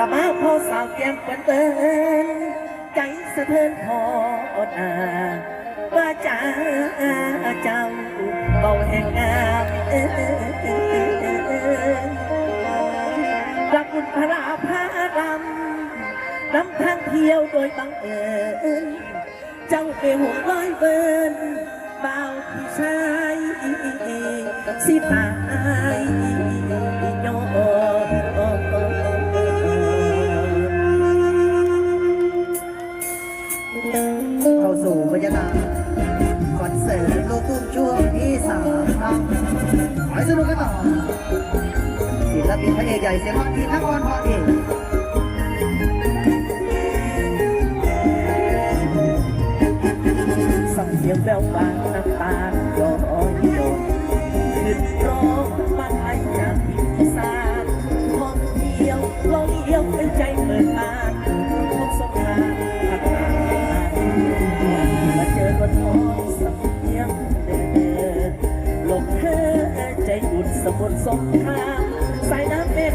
ละมาพอสาวแก้มเปิ้นเปิ้นใจสะเทือนพออดอาว่าจ้าเจ้าเบาแห่งงามรักบุญพระพารำนำทางเที่ยวโดยบังเอิญเจ้าไปหัวร้อยเบินบ่าวพี่ชายสิตายโย เข้าสู่บรรยากาศคอนเสิร์ตลูกทุ่งช่วงที่สามครับไปสนุกกันต่อศิลปินพระเอกใหญ่เสียงฮอตที่นครพรเอกสังเสียงแววฟ้าน้ำตาย้อนย้อนขึ้นร้องมา ลมเธอใจหยุดสมุดสงครามสายน้ำเมฆ